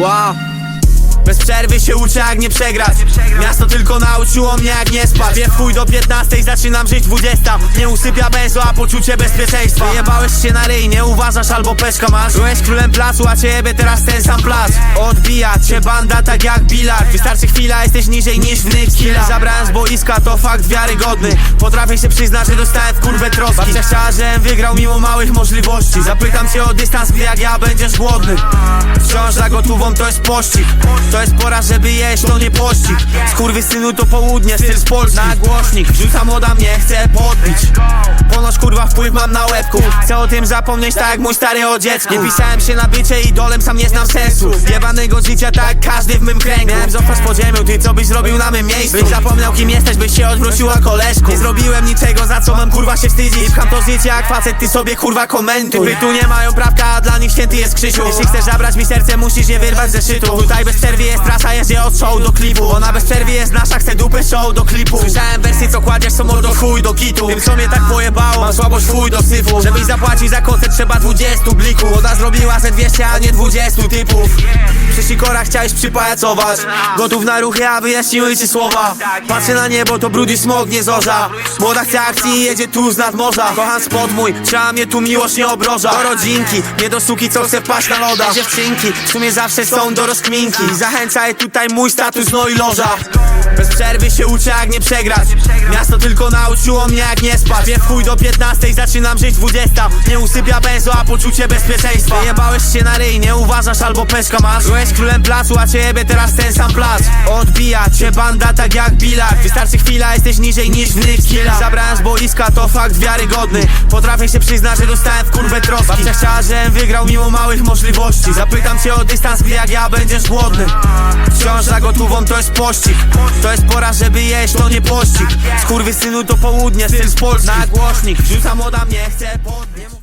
Wow bez przerwy się uczę jak nie przegrać. Miasto tylko nauczyło mnie jak nie spać. Wie chuj do 15 zaczynam żyć 20 Nie usypia benzo, a poczucie bezpieczeństwa. Wyjebałeś się na ryj, nie uważasz albo peszka masz. Byłeś królem placu, a ciebie teraz ten sam plac. Odbija cię banda tak jak bilard Wystarczy chwila, jesteś niżej niż w Nick Ile zabrałem z boiska, to fakt wiarygodny. Potrafię się przyznać, że dostałem w kurwę troski. Babcia chciała, żebym wygrał mimo małych możliwości. Zapytam cię o dystans, gdy jak ja będziesz głodny. Wciąż za gotową to jest pościg To jest pora, żeby jeść, to nie pościg. Synu to południe, styl z Polski. Na głośnik, wrzuca moda mnie, chce podbić. Ponoć kurwa wpływ mam na łebku. Chcę o tym zapomnieć tak jak mój stary o dziecku Nie pisałem się na bycie idolem, sam nie znam sensu. Jebanego życia tak każdy w mym kręgu. Miałem zostać pod ziemią, ty co byś zrobił na mym miejscu? Byś zapomniał kim jesteś, byś się odwróciła koleżku. Nie zrobiłem niczego, za co mam kurwa się wstydzić. Pcham to życie jak facet, ty sobie kurwa komentuj. Typy tu nie mają prawka, a dla nich święty jest Krzysiu. Jeśli chcesz zabrać mi serce, musisz je wyrwać ze szytu Tutaj bez przerwy jest trasa, jest je od show do klipu. Ona bez przerwy jest nasza, chce dupę show do klipu. Słyszałem wersy, co kładziesz, są do chuj do kitu. Tym co mnie tak pojebało, mam słabość chuj do syfu. Żebyś zapłacić za koncert trzeba 20 blików Woda zrobiła ze 200, a nie 20 typów. Przy sikorach chciałeś przypajacować Gotów na ruchy, a wyjaśniły ci słowa. Patrzę na niebo, to brud i smog, nie zorza. Młoda chce akcji jedzie tu z nad morza. Kocham spod mój, trzeba mnie tu miłość nie obroża. Do rodzinki, nie do suki, co chce wpaść na loda. Dziewczynki, w sumie zawsze są do rozkminki Zachęcaj tutaj mój status, no i loża przerwy się uczę jak nie przegrać. Miasto tylko nauczyło mnie jak nie spać. Wie w chuj do 15 zaczynam żyć 20 Nie usypia benzo, a poczucie bezpieczeństwa. Wyjebałeś się na ryj, nie uważasz albo peszka masz. Byłeś królem placu, a ciebie teraz ten sam plac. Odbija cię banda tak jak bilard Wystarczy chwila, jesteś niżej niż w Nick Ile zabrałem z boiska, to fakt wiarygodny. Potrafię się przyznać, że dostałem w kurwę troski. Babcia chciała, żebym wygrał mimo małych możliwości. Zapytam cię o dystans, jak ja będziesz głodny. Wciąż za gotową to jest pościg. To jest pora, żeby jeść, to nie pościg. Skurwy synu to południe, styl z Polski. Na głośnik, wrzuca moda mnie, chce pod...